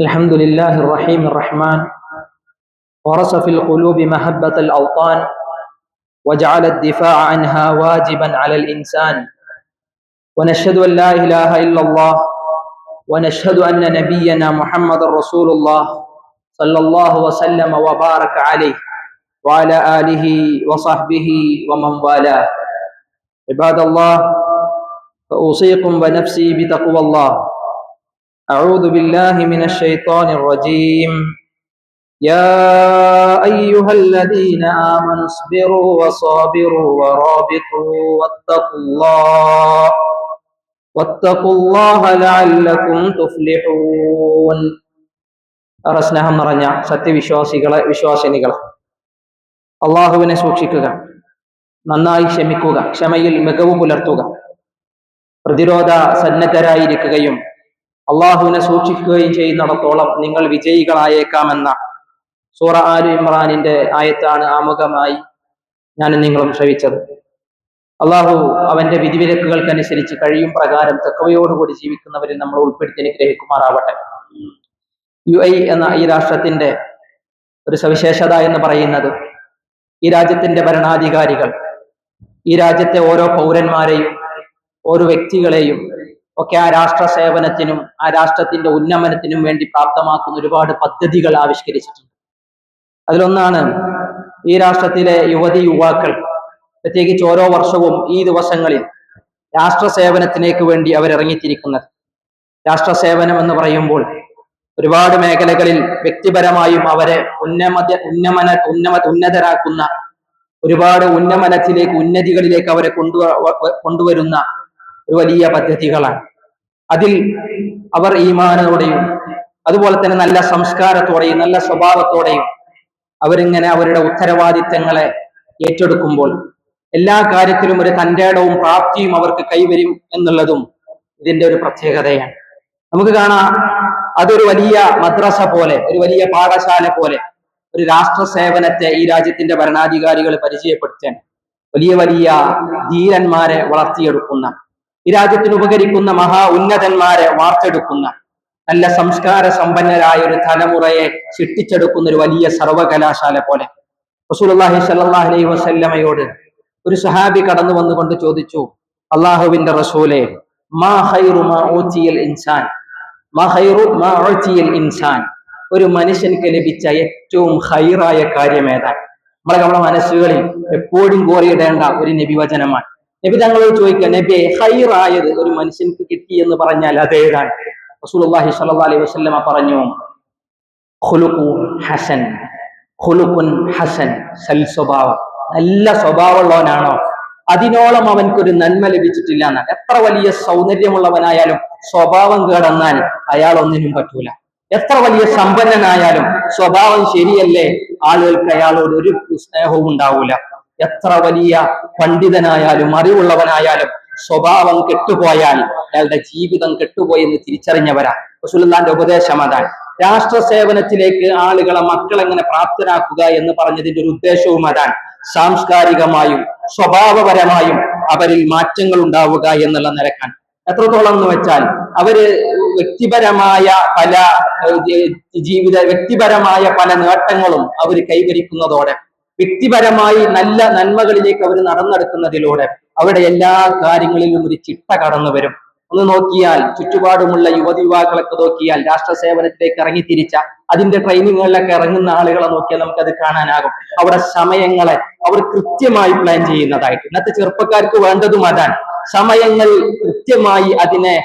الحمد لله الرحيم الرحمن ورس في القلوب محبة الأوطان وجعل الدفاع عنها واجبا على الإنسان. ونشهد أن لا إله إلا الله ونشهد أن نبينا محمد رسول الله صلى الله وسلم وبارك عليه وعلى آله وصحبه ومن والاه. عباد الله فأوصيكم ونفسي بتقوى الله. أعوذ بالله من الشيطان الرجيم يا أيها الذين آمنوا اصبروا وصابروا ورابطوا واتقوا الله واتقوا الله لعلكم تفلحون ഏറെ സ്നേഹം നിറഞ്ഞ സത്യവിശ്വാസികളെ വിശ്വാസിനികളെ അള്ളാഹുവിനെ സൂക്ഷിക്കുക നന്നായി ക്ഷമിക്കുക ക്ഷമയിൽ മികവ് പുലർത്തുക പ്രതിരോധ സന്നദ്ധരായിരിക്കുകയും അള്ളാഹുവിനെ സൂക്ഷിക്കുകയും ചെയ്യുന്നിടത്തോളം നിങ്ങൾ വിജയികളായേക്കാമെന്ന സൂറ ആലു ഇമ്രാനിന്റെ ആയത്താണ് ആമുഖമായി ഞാൻ നിങ്ങളും ശ്രവിച്ചത്. അള്ളാഹു അവന്റെ വിധിവിലക്കുകൾക്കനുസരിച്ച് കഴിയും പ്രകാരം തെക്കവയോടുകൂടി ജീവിക്കുന്നവരിൽ നമ്മൾ ഉൾപ്പെടുത്തി അനുഗ്രഹിക്കുമാറാവട്ടെ. യു ഐ എന്ന ഈ രാഷ്ട്രത്തിന്റെ ഒരു സവിശേഷത എന്ന് പറയുന്നത് ഈ രാജ്യത്തിന്റെ ഭരണാധികാരികൾ ഈ രാജ്യത്തെ ഓരോ പൗരന്മാരെയും ഓരോ വ്യക്തികളെയും ഒക്കെ ആ രാഷ്ട്ര സേവനത്തിനും ആ രാഷ്ട്രത്തിന്റെ ഉന്നമനത്തിനും വേണ്ടി പ്രാപ്തമാക്കുന്ന ഒരുപാട് പദ്ധതികൾ ആവിഷ്കരിച്ചിട്ടുണ്ട്. അതിലൊന്നാണ് ഈ രാഷ്ട്രത്തിലെ യുവതി യുവാക്കൾ പ്രത്യേകിച്ച് ഓരോ വർഷവും ഈ ദിവസങ്ങളിൽ രാഷ്ട്ര സേവനത്തിലേക്ക് വേണ്ടി അവരിറങ്ങിത്തിരിക്കുന്നത്. രാഷ്ട്ര സേവനം എന്ന് പറയുമ്പോൾ ഒരുപാട് മേഖലകളിൽ വ്യക്തിപരമായും അവരെ ഉന്നമത ഉന്നമന ഉന്നമ ഉന്നതരാക്കുന്ന ഒരുപാട് ഉന്നമനത്തിലേക്ക് ഉന്നതികളിലേക്ക് അവരെ കൊണ്ടു കൊണ്ടുവരുന്ന ഒരു വലിയ പദ്ധതികളാണ്. അതിൽ അവർ ഈമാനോടെയും അതുപോലെ തന്നെ നല്ല സംസ്കാരത്തോടെയും നല്ല സ്വഭാവത്തോടെയും അവരിങ്ങനെ അവരുടെ ഉത്തരവാദിത്തങ്ങളെ ഏറ്റെടുക്കുമ്പോൾ എല്ലാ കാര്യത്തിലും ഒരു തന്റെടവും പ്രാപ്തിയും അവർക്ക് കൈവരും എന്നുള്ളതും ഇതിന്റെ ഒരു പ്രത്യേകതയാണ്. നമുക്ക് കാണാം അതൊരു വലിയ മദ്രസ പോലെ ഒരു വലിയ പാഠശാല പോലെ ഒരു രാഷ്ട്ര സേവനത്തെ ഈ രാജ്യത്തിന്റെ ഭരണാധികാരികൾ പരിചയപ്പെടുത്താൻ വലിയ വലിയ ധീരന്മാരെ വളർത്തിയെടുക്കുന്ന ഈ രാജ്യത്തിന് ഉപകരിക്കുന്ന മഹാ ഉന്നതന്മാരെ വാർത്തെടുക്കുന്ന നല്ല സംസ്കാര സമ്പന്നരായ ഒരു തലമുറയെ സൃഷ്ടിച്ചെടുക്കുന്ന ഒരു വലിയ സർവകലാശാല പോലെ. റസൂലുള്ളാഹി സ്വല്ലല്ലാഹി അലൈഹി വസല്ലമയോട് ഒരു സഹാബി കടന്നു വന്നുകൊണ്ട് ചോദിച്ചു അള്ളാഹുവിന്റെ റസൂലെ മാ ഖൈറു മാ ഊതിയൽ ഇൻസാൻ മാ ഖൈറു മാ ഊതിയൽ ഇൻസാൻ ഒരു മനുഷ്യനിക്ക് ലഭിച്ച ഏറ്റവും ഹൈറായ കാര്യം ഏതാണ്? നമ്മളെ നമ്മുടെ മനസ്സുകളിൽ എപ്പോഴും കോറിയിടേണ്ട ഒരു നബിവചനമാണ്. നബി തങ്ങളോട് ചോദിക്കുക നബി ഹൈറായത് ഒരു മനുഷ്യൻക്ക് കിട്ടി എന്ന് പറഞ്ഞാൽ അതേതാണ് റസൂലുള്ളാഹി സ്വല്ലല്ലാഹി അലൈഹി വസല്ലമ പറഞ്ഞു ഖുലുഖു ഹസൻ ഖുലുഖുൻ ഹസൻ സൽ സ്വഭാവം. നല്ല സ്വഭാവമുള്ളവനാണോ? അതിനോളം അവൻക്കൊരു നന്മ ലഭിച്ചിട്ടില്ല എന്നാൽ എത്ര വലിയ സൗന്ദര്യമുള്ളവനായാലും സ്വഭാവം കേടന്നാൽ അയാൾ ഒന്നിനും പറ്റൂല. എത്ര വലിയ സമ്പന്നനായാലും സ്വഭാവം ശരിയല്ലേ? ആളുകൾക്ക് അയാളോട് ഒരു സ്നേഹവും ഉണ്ടാവൂല. എത്ര വലിയ പണ്ഡിതനായാലും അറിവുള്ളവനായാലും സ്വഭാവം കെട്ടുപോയാൽ അയാളുടെ ജീവിതം കെട്ടുപോയെന്ന് തിരിച്ചറിഞ്ഞവരാ. റസൂലുള്ളാന്റെ ഉപദേശം അതാണ്. രാഷ്ട്ര സേവനത്തിലേക്ക് ആളുകളെ മക്കളെങ്ങനെ പ്രാപ്തരാക്കുക എന്ന് പറഞ്ഞതിന്റെ ഒരു ഉദ്ദേശവും അതാണ്. സാംസ്കാരികമായും സ്വഭാവപരമായും അവരിൽ മാറ്റങ്ങൾ ഉണ്ടാവുക എന്നുള്ള നിരക്കാൻ എത്രത്തോളം എന്ന് വെച്ചാൽ അവർ വ്യക്തിപരമായ പല ജീവിത വ്യക്തിപരമായ പല നേട്ടങ്ങളും അവർ കൈവരിക്കുന്നതോടെ വ്യക്തിപരമായി നല്ല നന്മകളിലേക്ക് അവർ നടന്നെടുക്കുന്നതിലൂടെ അവരുടെ എല്ലാ കാര്യങ്ങളിലും ഒരു ചിട്ട കടന്നു വരും. ഒന്ന് നോക്കിയാൽ ചുറ്റുപാടുമുള്ള യുവതി യുവാക്കളൊക്കെ നോക്കിയാൽ രാഷ്ട്ര സേവനത്തിലേക്ക് ഇറങ്ങി തിരിച്ച അതിന്റെ ട്രെയിനിങ്ങുകളിലൊക്കെ ഇറങ്ങുന്ന ആളുകളെ നോക്കിയാൽ നമുക്കത് കാണാനാകും. അവിടെ സമയങ്ങളെ അവർ കൃത്യമായി പ്ലാൻ ചെയ്യുന്നതായിട്ട്. ഇന്നത്തെ ചെറുപ്പക്കാർക്ക് വേണ്ടതും അതാണ്. സമയങ്ങൾ കൃത്യമായി അതിനെ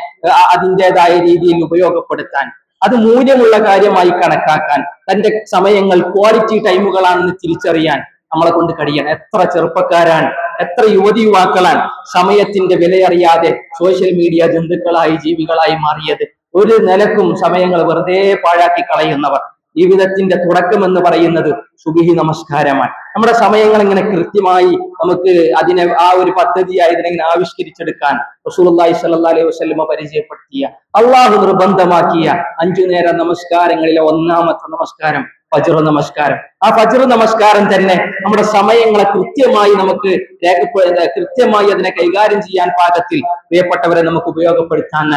അതിന്റെതായ രീതിയിൽ ഉപയോഗപ്പെടുത്താൻ. അത് മൂല്യമുള്ള കാര്യമായി കണക്കാക്കാൻ തന്റെ സമയങ്ങൾ ക്വാളിറ്റി ടൈമുകളാണെന്ന് തിരിച്ചറിയാൻ നമ്മളെ കൊണ്ട് കഴിയണം. എത്ര ചെറുപ്പക്കാരാണ് എത്ര യുവതി യുവാക്കളാണ് സമയത്തിന്റെ വിലയറിയാതെ സോഷ്യൽ മീഡിയ ജന്തുക്കളായി ജീവികളായി മാറിയത്. ഒരു നിലക്കും സമയങ്ങൾ വെറുതെ പാഴാക്കി കളയുന്നവർ. ജീവിതത്തിന്റെ തുടക്കം എന്ന് പറയുന്നത് സുബിഹി നമസ്കാരമാണ്. നമ്മുടെ സമയങ്ങൾ ഇങ്ങനെ കൃത്യമായി നമുക്ക് അതിനെ ആ ഒരു പദ്ധതിയായി ഇതിനെങ്ങനെ ആവിഷ്കരിച്ചെടുക്കാൻ റസൂലുള്ളാഹി സ്വല്ലല്ലാഹി അലൈഹി വസല്ലമ പരിചയപ്പെടുത്തിയ അള്ളാഹു നിർബന്ധമാക്കിയ അഞ്ചു നേര നമസ്കാരങ്ങളിലെ ഒന്നാമത്തെ നമസ്കാരം ഫജ്ർ നമസ്കാരം. ആ ഫജ്ർ നമസ്കാരം തന്നെ നമ്മുടെ സമയങ്ങളെ കൃത്യമായി നമുക്ക് രേഖപ്പെടുത്ത കൃത്യമായി അതിനെ കൈകാര്യം ചെയ്യാൻ പാകത്തിൽ പ്രിയപ്പെട്ടവരെ നമുക്ക് ഉപയോഗപ്പെടുത്താൻ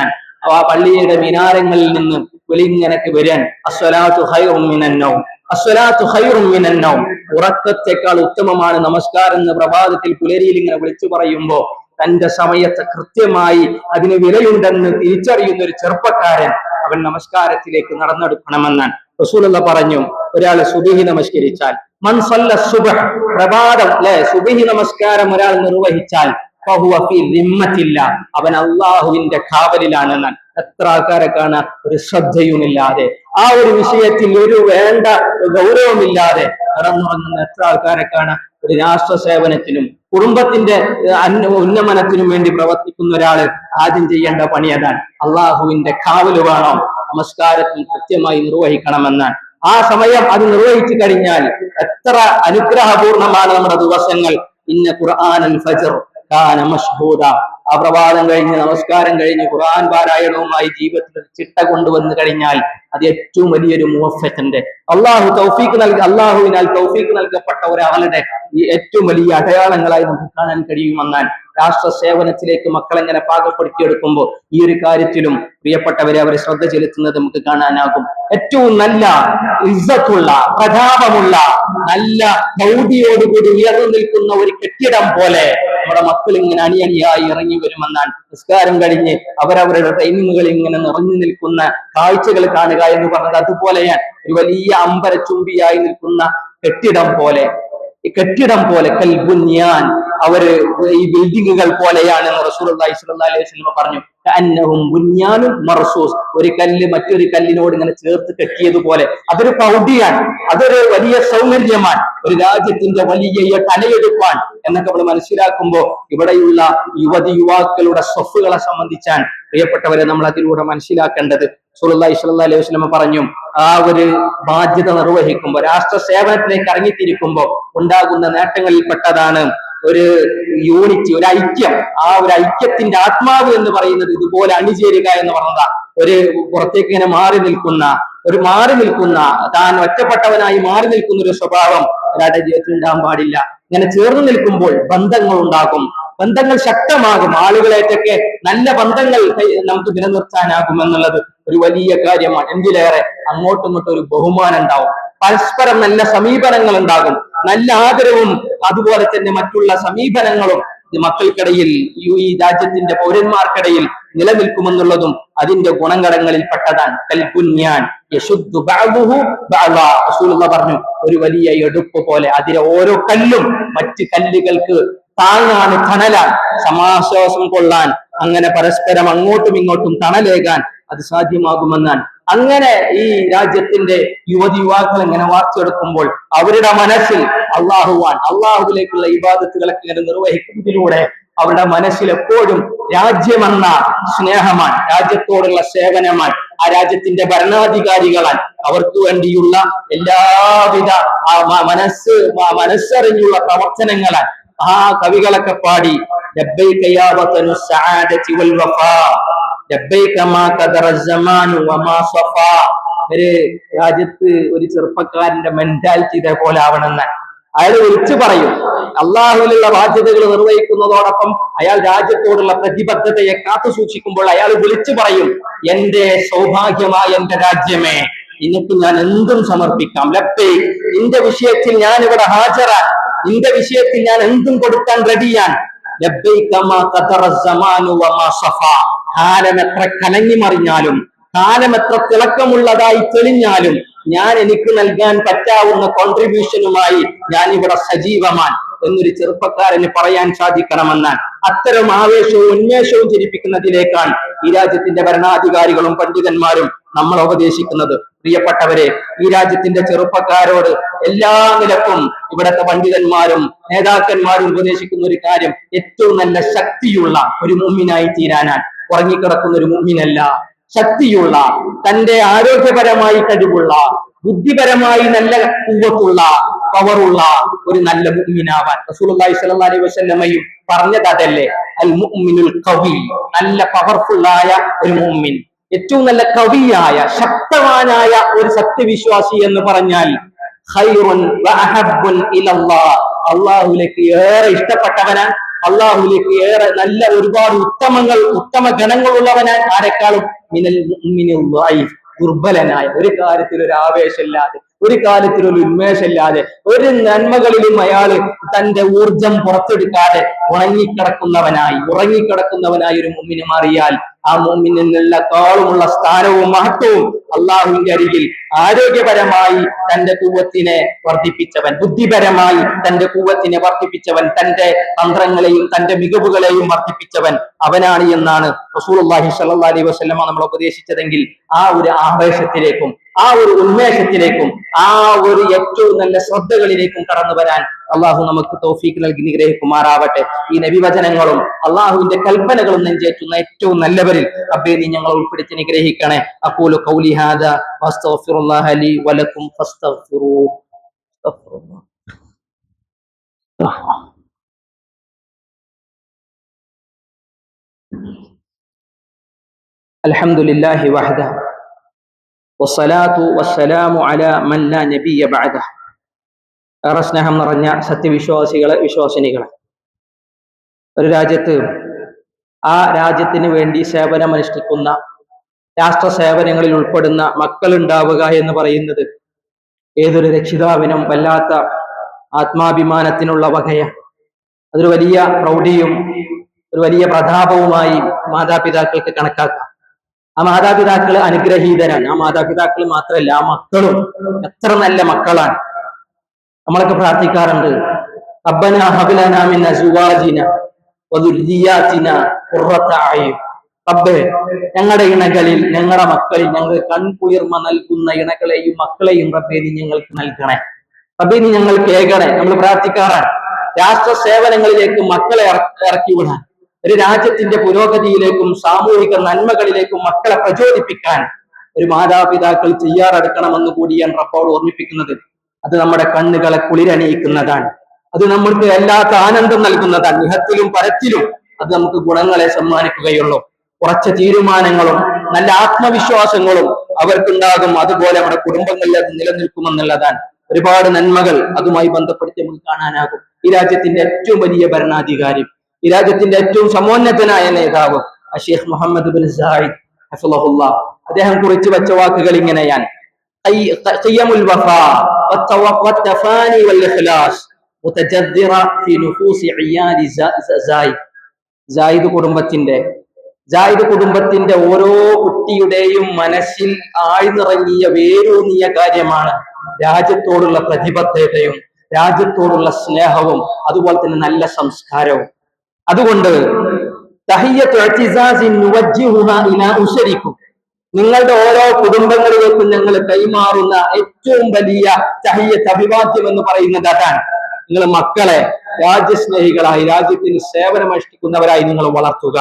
ആ പള്ളിയുടെ മിനാരങ്ങളിൽ നിന്ന് വെളിങ്ങനക്ക് വരാൻ അസ്വലാത്തു ഹൈറും മിനന്നവും അസ്വലാത്തു ഹൈറും മിനന്നവും ഉറക്കത്തെക്കാൾ ഉത്തമമാണ് നമസ്കാരം എന്ന് പ്രഭാതത്തിൽ പുലരിയിൽ ഇങ്ങനെ വിളിച്ചു പറയുമ്പോ തന്റെ സമയത്ത് കൃത്യമായി അതിന് വിലയുണ്ടെന്ന് തിരിച്ചറിയുന്ന ഒരു ചെറുപ്പക്കാരൻ അവൻ നമസ്കാരത്തിലേക്ക് നടന്നെടുക്കണമെന്നാണ്. റസൂലുള്ള പറഞ്ഞു ഒരാൾ സുബിഹി നമസ്കരിച്ചാൽ മൻ സല്ല സുബഹ് പ്രഭാതം അല്ലെ? സുബിഹി നമസ്കാരം ഒരാൾ നിർവഹിച്ചാൽ അവൻ അള്ളാഹുവിന്റെ കാവലിലാണെന്നാണ് എത്ര ആൾക്കാരെ കാണാൻ ഒരു ശ്രദ്ധയുമില്ലാതെ. ആ ഒരു വിഷയത്തിൽ ഒരു വേണ്ട ഗൗരവമില്ലാതെ കടന്നുറങ്ങുന്ന എത്ര ആൾക്കാരെ കാണാൻ ഒരു രാഷ്ട്ര സേവനത്തിനും കുടുംബത്തിന്റെ ഉന്നമനത്തിനും വേണ്ടി പ്രവർത്തിക്കുന്ന ഒരാൾ ആദ്യം ചെയ്യേണ്ട പണി അതാണ്. അള്ളാഹുവിന്റെ കാവൽ വേണം. നമസ്കാരത്തിൽ കൃത്യമായി നിർവഹിക്കണമെന്നാണ്. ആ സമയം അത് നിർവഹിച്ചു കഴിഞ്ഞാൽ എത്ര അനുഗ്രഹപൂർണമാണ് നമ്മുടെ ദിവസങ്ങൾ. ഇന്ന ഖുർആൻ ഫജർ. ആ പ്രഭാതം കഴിഞ്ഞ് നമസ്കാരം കഴിഞ്ഞ് ഖുർആൻ പാരായണവുമായി ജീവിതത്തിൽ ചിട്ട കൊണ്ടുവന്ന് കഴിഞ്ഞാൽ അത് ഏറ്റവും വലിയൊരു മുഹഫത്തിന്റെ അള്ളാഹു തൗഫീക്ക് നൽകി അള്ളാഹുവിനാൽ തൗഫീക്ക് നൽകപ്പെട്ട ഒരാളുടെ ഈ ഏറ്റവും വലിയ അടയാളങ്ങളായി നമുക്ക് കാണാൻ കഴിയുമെന്നാൽ രാഷ്ട്ര സേവനത്തിലേക്ക് മക്കളെങ്ങനെ പാകപ്പെടുത്തിയെടുക്കുമ്പോൾ ഈ ഒരു കാര്യത്തിലും പ്രിയപ്പെട്ടവരെ അവരെ ശ്രദ്ധ ചെലുത്തുന്നത് നമുക്ക് കാണാനാകും. ഏറ്റവും നല്ല ഇസ്സത്തുള്ള പ്രതാപമുള്ള നല്ല ഭൗതിയോടുകൂടി ഉയർന്നു നിൽക്കുന്ന ഒരു കെട്ടിടം പോലെ നമ്മുടെ മക്കൾ ഇങ്ങനെ അണിയണിയായി ഇറങ്ങി വരുമെന്നാണ്. നിസ്കാരം കഴിഞ്ഞ് അവരവരുടെ ട്രെയിനിങ്ങുകളിൽ ഇങ്ങനെ നിറഞ്ഞു നിൽക്കുന്ന കാഴ്ചകൾ കാണുക എന്ന് പറഞ്ഞത് അതുപോലെയാണ് ഒരു വലിയ അമ്പരച്ചുംബിയായി നിൽക്കുന്ന കെട്ടിടം പോലെ. ഈ കെട്ടിടം പോലെ കൽബുന്യാൻ അവർ ഈ ബിൽഡിങ്ങുകൾ പോലെയാണ് സ്വല്ലല്ലാഹി അലൈഹി വസല്ലം പറഞ്ഞു. ബുന്യാനും മർസൂസ്. ഒരു കല്ല് മറ്റൊരു കല്ലിനോട് ഇങ്ങനെ ചേർത്ത് കെട്ടിയതുപോലെ. അതൊരു പൗഢിയാണ് അതൊരു വലിയ സൗന്ദര്യമാണ്. ഒരു രാജ്യത്തിന്റെ വലിയ തലയെടുപ്പാൻ എന്നൊക്കെ നമ്മൾ മനസ്സിലാക്കുമ്പോൾ ഇവിടെയുള്ള യുവതി യുവാക്കളുടെ സ്വഫുകളെ സംബന്ധിച്ചാണ് പ്രിയപ്പെട്ടവരെ നമ്മൾ അതിലൂടെ മനസ്സിലാക്കേണ്ടത്. സുലല്ലാഹി സ്വല്ലാ അലൈഹി വസ്ലമ പറഞ്ഞു ആ ഒരു ബാധ്യത നിർവഹിക്കുമ്പോൾ രാഷ്ട്ര സേവനത്തിലേക്ക് ഇറങ്ങിത്തിരിക്കുമ്പോൾ ഉണ്ടാകുന്ന നേട്ടങ്ങളിൽപ്പെട്ടതാണ് ഒരു യൂണിറ്റി ഒരു ഐക്യം. ആ ഒരു ഐക്യത്തിന്റെ ആത്മാവ് എന്ന് പറയുന്നത് ഇതുപോലെ അണിചേരുക എന്ന് പറഞ്ഞതാ. ഒരു പുറത്തേക്ക് ഇങ്ങനെ മാറി നിൽക്കുന്ന ഒരു മാറി നിൽക്കുന്ന താൻ ഒറ്റപ്പെട്ടവനായി മാറി നിൽക്കുന്ന ഒരു സ്വഭാവം ഒരാളുടെ ജീവിതത്തിൽ ഉണ്ടാകാൻ പാടില്ല. ഇങ്ങനെ ചേർന്ന് നിൽക്കുമ്പോൾ ബന്ധങ്ങൾ ഉണ്ടാകും. ബന്ധങ്ങൾ ശക്തമാകും. ആളുകളായിട്ടൊക്കെ നല്ല ബന്ധങ്ങൾ നമുക്ക് നിലനിർത്താനാകും എന്നുള്ളത് ഒരു വലിയ കാര്യമാണ്. എന്തിലേറെ അങ്ങോട്ടും ഇങ്ങോട്ടും ഒരു ബഹുമാനം ഉണ്ടാവും. പരസ്പരം നല്ല സമീപനങ്ങൾ ഉണ്ടാകും. നല്ല ആദരവും അതുപോലെ തന്നെ മറ്റുള്ള സമീപനങ്ങളും മക്കൾക്കിടയിൽ ഈ രാജ്യത്തിന്റെ പൗരന്മാർക്കിടയിൽ നിലനിൽക്കുമെന്നുള്ളതും അതിന്റെ ഗുണഘടങ്ങളിൽ പെട്ടതാണ് കൽപുന്യാൻ പറഞ്ഞു ഒരു വലിയ എടുപ്പ് പോലെ അതിലെ ഓരോ കല്ലും മറ്റ് കല്ലുകൾക്ക് താങ്ങാണ് തണലാൻ സമാശ്വാസം കൊള്ളാൻ അങ്ങനെ പരസ്പരം അങ്ങോട്ടും ഇങ്ങോട്ടും തണലേകാൻ അത് സാധ്യമാകുമെന്നാണ് അങ്ങനെ ഈ രാജ്യത്തിന്റെ യുവതി യുവാക്കൾ ഇങ്ങനെ വാർത്തെടുക്കുമ്പോൾ അവരുടെ മനസ്സിൽ അള്ളാഹുവാൻ അള്ളാഹുവിലേക്കുള്ള ഇബാദത്തുകളൊക്കെ ഇങ്ങനെ നിർവഹിക്കുന്നതിലൂടെ അവരുടെ മനസ്സിൽ എപ്പോഴും രാജ്യമെന്ന സ്നേഹമാണ് രാജ്യത്തോടുള്ള സേവനമാണ് ആ രാജ്യത്തിന്റെ ഭരണാധികാരികളാൻ അവർക്ക് വേണ്ടിയുള്ള എല്ലാവിധ ആ മനസ്സ് മനസ്സറിഞ്ഞുള്ള പ്രവർത്തനങ്ങളാൽ ആ കവികളൊക്കെ പാടി രാജ്യത്ത് ഒരു ചെറുപ്പക്കാരന്റെ മെന്റാലിറ്റി ഇതേപോലെ ആവണമെന്ന്. അയാൾ വിളിച്ചു പറയും. അള്ളാഹുവിലുള്ള ബാധ്യതകൾ നിർവഹിക്കുന്നതോടൊപ്പം അയാൾ രാജ്യത്തോടുള്ള പ്രതിബദ്ധതയെ കാത്തു സൂക്ഷിക്കുമ്പോൾ അയാൾ വിളിച്ചു പറയും എന്റെ സൗഭാഗ്യമായ എന്റെ രാജ്യമേ നിനക്ക് ഞാൻ എന്തും സമർപ്പിക്കാം. ലപ്പേ നിന്റെ വിഷയത്തിൽ ഞാൻ ഇവിടെ ഹാജരാ നിന്റെ വിഷയത്തിൽ ഞാൻ എന്തും കൊടുക്കാൻ റെഡിയാൻ വമാ സഫാ. കാലം എത്ര കനങ്ങി മറിഞ്ഞാലും കാലം എത്ര തിളക്കമുള്ളതായി തെളിഞ്ഞാലും ഞാൻ എനിക്ക് നൽകാൻ പറ്റാവുന്ന കോൺട്രിബ്യൂഷനുമായി ഞാൻ ഇവിടെ സജീവമാൻ എന്നൊരു ചെറുപ്പക്കാരന് പറയാൻ സാധിക്കണമെന്ന് അത്തരം ആവേശവും ഉന്മേഷവും ജനിപ്പിക്കുന്നതിലേക്കാണ് ഈ രാജ്യത്തിന്റെ ഭരണാധികാരികളും പണ്ഡിതന്മാരും നമ്മൾ ഉപദേശിക്കുന്നത്. പ്രിയപ്പെട്ടവരെ ഈ രാജ്യത്തിന്റെ ചെറുപ്പക്കാരോട് എല്ലാ നിലക്കും ഇവിടത്തെ പണ്ഡിതന്മാരും നേതാക്കന്മാരും ഉപദേശിക്കുന്ന ഒരു കാര്യം ഏറ്റവും നല്ല ശക്തിയുള്ള ഒരു മുമ്മിനായി തീരാനാണ്. ഉറങ്ങിക്കിടക്കുന്ന ഒരു മുമ്മിനല്ല. ശക്തിയുള്ള തന്റെ ആരോഗ്യപരമായി കഴിവുള്ള ബുദ്ധിപരമായി നല്ല കൂവത്തുള്ള പവറുള്ള ഒരു നല്ല അലൈഹി വസല്ലമയും പറഞ്ഞത് അതല്ലേ? അൽ ഖവി നല്ല പവർഫുൾ ആയ ഒരു മുഅ്മിൻ ഏറ്റവും നല്ല കവിയായ ശക്തവാനായ ഒരു സത്യവിശ്വാസി എന്ന് പറഞ്ഞാൽ അള്ളാഹുലേക്ക് ഏറെ ഇഷ്ടപ്പെട്ടവനാണ്. അള്ളാഹുലേക്ക് ഏറെ നല്ല ഒരുപാട് ഉത്തമങ്ങൾ ഉത്തമ ഗണങ്ങളുള്ളവനാൻ ആരെക്കാളും മിനൽ മുഅ്മിനിൽ ളായിഫ്. ദുർബലനായ ഒരു കാര്യത്തിൽ ഒരു ആവേശമില്ലാതെ ഒരു കാര്യത്തിൽ ഒരു ഉന്മേഷമില്ലാതെ ഒരു നന്മകളിലും അയാൾ തന്റെ ഊർജം പുറത്തെടുക്കാതെ ഉറങ്ങിക്കിടക്കുന്നവനായി ഉറങ്ങിക്കിടക്കുന്നവനായി ഒരു മുമ്മിന് മാറിയാൽ ആ മുമ്മിനെല്ലാക്കാളുമുള്ള സ്ഥാനവും മഹത്വവും അള്ളാഹുവിന്റെ അരികിൽ ആരോഗ്യപരമായി തന്റെ കൂവത്തിനെ വർദ്ധിപ്പിച്ചവൻ ബുദ്ധിപരമായി തന്റെ കൂവത്തിനെ വർദ്ധിപ്പിച്ചവൻ തന്റെ തന്ത്രങ്ങളെയും തന്റെ മികവുകളെയും വർദ്ധിപ്പിച്ചവൻ അവനാണ് എന്നാണ് റസൂൽ അള്ളാഹി സല്ലാ അലൈഹി വസ്ലമ നമ്മൾ ഉപദേശിച്ചതെങ്കിൽ ആ ഒരു ആവേശത്തിലേക്കും ആ ഒരു ഉന്മേഷത്തിലേക്കും ആ ഒരു ഏറ്റവും നല്ല ശ്രദ്ധകളിലേക്കും കടന്നു വരാൻ അള്ളാഹു നമുക്ക് തൗഫീഖ് നൽകി നിഗ്രഹിക്കുമാറാവട്ടെ ഈ നബിവചനങ്ങളും അള്ളാഹുവിന്റെ കൽപ്പനകളും നെഞ്ചേറ്റുന്ന ഏറ്റവും നല്ലവരിൽ റബ്ബേ നീ ഞങ്ങൾ ഉൾപ്പെടുത്തി നിഗ്രഹിക്കണേ അഖൂലു ഖൗലി ഹാദാ വസ്തഗ്ഫിറുല്ലാഹ ലി വലക്കും ഫസ്തഗ്ഫിറൂ അസ്തഗ്ഫിറുല്ലാഹ്. الحمد لله وحده വസ്സലാത്തു വസ്സലാമു അല മല്ല നബിയ ബഅദ. ഏറെ സ്നേഹം നിറഞ്ഞ സത്യവിശ്വാസികളെ വിശ്വാസിനികളെ. ഒരു രാജ്യത്ത് ആ രാജ്യത്തിന് വേണ്ടി സേവനമനുഷ്ഠിക്കുന്ന രാഷ്ട്ര സേവനങ്ങളിൽ ഉൾപ്പെടുന്ന മക്കളുണ്ടാവുക എന്ന് പറയുന്നത് ഏതൊരു രക്ഷിതാവിനും വല്ലാത്ത ആത്മാഭിമാനത്തിനുള്ള വകയ. അതൊരു വലിയ പ്രൗഢിയും ഒരു വലിയ പ്രതാപവുമായി മാതാപിതാക്കൾക്ക് കണക്കാക്കാം. ആ മാതാപിതാക്കൾ അനുഗ്രഹീതരാണ്. ആ മാതാപിതാക്കൾ മാത്രമല്ല ആ മക്കളും എത്ര നല്ല മക്കളാണ്. നമ്മളൊക്കെ പ്രാർത്ഥിക്കാറുണ്ട്. റബ്ബന ഞങ്ങളുടെ ഇണകളിൽ ഞങ്ങളുടെ മക്കളിൽ ഞങ്ങൾ കൺകുളിർമ നൽകുന്ന ഇണകളെയും മക്കളെയും റബ്ബേ നീ ഞങ്ങൾക്ക് നൽകണേ. റബ്ബേ നീ ഞങ്ങൾ കേൾക്കണേ നമ്മൾ പ്രാർത്ഥിക്കാറാണ്. രാഷ്ട്ര സേവനങ്ങളിലേക്ക് മക്കളെ ഇറ- ഇറക്കി വിടാൻ. ഒരു രാജ്യത്തിന്റെ പുരോഗതിയിലേക്കും സാമൂഹിക നന്മകളിലേക്കും മക്കളെ പ്രചോദിപ്പിക്കാൻ ഒരു മാതാപിതാക്കൾ തയ്യാറെടുക്കണമെന്ന് കൂടിയാണ് റബ്ബോട് ഓർമ്മിപ്പിക്കുന്നത്. അത് നമ്മുടെ കണ്ണുകളെ കുളിരണിയിക്കുന്നതാണ്. അത് നമ്മൾക്ക് എല്ലാത്ത ആനന്ദം നൽകുന്നതാണ്. ഇഹത്തിലും പരത്തിലും അത് നമുക്ക് ഗുണങ്ങളെ സമ്മാനിക്കുകയുള്ളൂ. കുറച്ച് തീരുമാനങ്ങളും നല്ല ആത്മവിശ്വാസങ്ങളും അവർക്കുണ്ടാകും. അതുപോലെ നമ്മുടെ കുടുംബങ്ങളിൽ അത് നിലനിൽക്കുമെന്നുള്ളതാണ്. ഒരുപാട് നന്മകൾ അതുമായി ബന്ധപ്പെടുത്തി നമുക്ക് കാണാനാകും. ഈ രാജ്യത്തിന്റെ ഏറ്റവും വലിയ ഭരണാധികാരി ഈ രാജ്യത്തിന്റെ ഏറ്റവും സമോന്നതനായ നേതാവ് അഷേഖ് മുഹമ്മദ് ബിൻ സായിദ് ഹഫുലഹുല്ല അദ്ദേഹം കുറിച്ച് വെച്ച വാക്കുകൾ ഇങ്ങനെയാണ്. കുടുംബത്തിന്റെ ജായിദ് കുടുംബത്തിന്റെ ഓരോ കുട്ടിയുടെയും മനസ്സിൽ ആഴ്ന്നിറങ്ങിയ വേരൂന്നിയ കാര്യമാണ് രാജ്യത്തോടുള്ള പ്രതിബദ്ധതയും രാജ്യത്തോടുള്ള സ്നേഹവും അതുപോലെ തന്നെ നല്ല സംസ്കാരവും. അതുകൊണ്ട് നിങ്ങളുടെ ഓരോ കുടുംബങ്ങളിലേക്കും ഞങ്ങൾ കൈമാറുന്ന ഏറ്റവും വലിയ തഹിയ്യത്ത് അഭിവാദ്യം എന്ന് പറയുന്നത് അതാണ്. നിങ്ങൾ മക്കളെ രാജ്യസ്നേഹികളായി രാജ്യത്തിന് സേവനമനുഷ്ഠിക്കുന്നവരായി നിങ്ങൾ വളർത്തുക.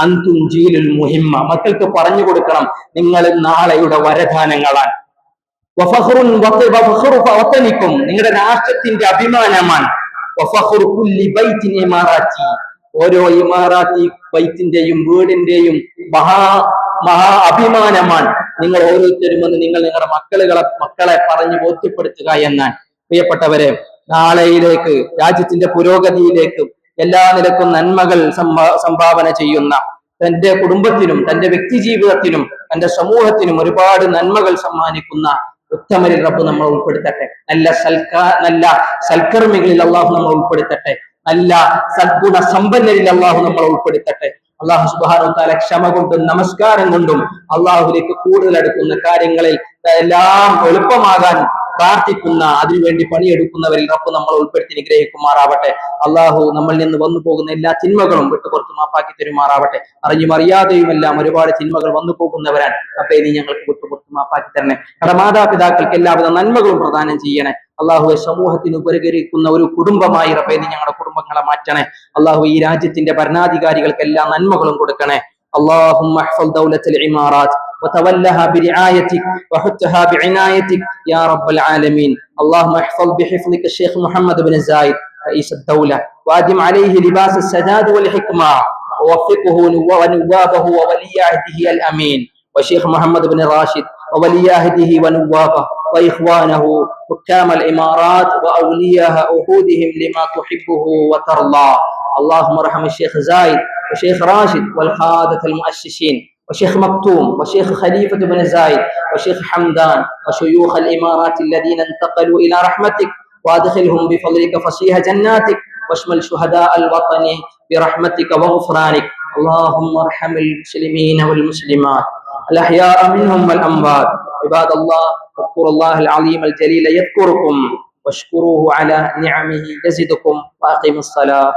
അന്തും ജീലുൽ മുഹിമ്മ. മക്കൾക്ക് പറഞ്ഞു കൊടുക്കണം നിങ്ങൾ നാളെയുടെ വരദാനങ്ങളാണ്. നിങ്ങളുടെ രാഷ്ട്രത്തിന്റെ അഭിമാനമാണ്. ഓരോ ഇമാറാത്തി വൈത്തിന്റെയും വീടിന്റെയും മഹാ മഹാ അഭിമാനമാണ് നിങ്ങൾ ഓരോരുത്തരും എന്ന് നിങ്ങൾ നിങ്ങളുടെ മക്കളുകളെ മക്കളെ പറഞ്ഞു ബോധ്യപ്പെടുത്തുക എന്നാണ് പ്രിയപ്പെട്ടവരെ നാളെയിലേക്ക് രാജ്യത്തിന്റെ പുരോഗതിയിലേക്ക് എല്ലാ നിലക്കും നന്മകൾ സംഭാവന ചെയ്യുന്ന തന്റെ കുടുംബത്തിനും തന്റെ വ്യക്തി ജീവിതത്തിനും തന്റെ സമൂഹത്തിനും ഒരുപാട് നന്മകൾ സമ്മാനിക്കുന്ന ഉത്തമരിൽ റബ്ബ് നമ്മൾ ഉൾപ്പെടുത്തട്ടെ. നല്ല സൽക്കാ നല്ല സൽക്കർമ്മികളിൽ അള്ളാഹു നമ്മൾ ഉൾപ്പെടുത്തട്ടെ. നല്ല സദ്ഗുണ സമ്പന്നരിൽ അള്ളാഹു നമ്മൾ ഉൾപ്പെടുത്തട്ടെ. അള്ളാഹു സുബാനു താല ക്ഷമ കൊണ്ടും നമസ്കാരം കൊണ്ടും അള്ളാഹുലേക്ക് കൂടുതൽ അടുക്കുന്ന കാര്യങ്ങളിൽ എല്ലാം എളുപ്പമാകാൻ പ്രാർത്ഥിക്കുന്ന അതിനുവേണ്ടി പണിയെടുക്കുന്നവരിൽ റബ്ബ് നമ്മൾ ഉൾപ്പെടുത്തി നിഗ്രഹിക്കുമാറാവട്ടെ അള്ളാഹു നമ്മളിൽ നിന്ന് വന്നു പോകുന്ന എല്ലാ തിന്മകളും വിട്ടു പുറത്തു മാപ്പാക്കി തരുമാറാവട്ടെ. അറിഞ്ഞും അറിയാതെയുമെല്ലാം ഒരുപാട് തിന്മകൾ വന്നു പോകുന്നവരാൻ അപ്പേ നീ ഞങ്ങൾക്ക് വിട്ടു പുറത്തു മാപ്പാക്കി തരണേ. നമ്മുടെ മാതാപിതാക്കൾക്ക് എല്ലാവിധ നന്മകളും പ്രദാനം ചെയ്യണേ. അള്ളാഹുവെ സമൂഹത്തിന് ഉപകരിക്കുന്ന ഒരു കുടുംബമായി റബ്ബേ ഞങ്ങളുടെ കുടുംബങ്ങളെ മാറ്റണേ. അള്ളാഹു ഈ രാജ്യത്തിന്റെ ഭരണാധികാരികൾക്ക് എല്ലാ നന്മകളും കൊടുക്കണേ. اللهم احفظ دولة العمارات وتولها برعايتك وحتها بعنايتك يا رب العالمين. اللهم احفظ بحفظك الشيخ محمد بن زايد رئيس الدولة وأدم عليه لباس السداد والحكمة ووفقه ونوابه وولي عهده الأمين وشيخ محمد بن راشد وولي عهده ونوابه وإخوانه حكام الإمارات وأولياء عهودهم لما تحبه وترضى. اللهم ارحم الشيخ زايد وشيخ راشد والقادة المؤسسين وشيخ مكتوم وشيخ خليفة بن زايد وشيخ حمدان وشيوخ الإمارات الذين انتقلوا إلى رحمتك وأدخلهم بفضلك فصيح جناتك واشمل شهداء الوطن برحمتك وغفرانك. اللهم ارحم المسلمين والمسلمات. الأحياء منهم والأموات. عباد الله اذكروا الله العظيم الجليل يذكركم. واشكروه على نعمه يزدكم وأقيموا الصلاة.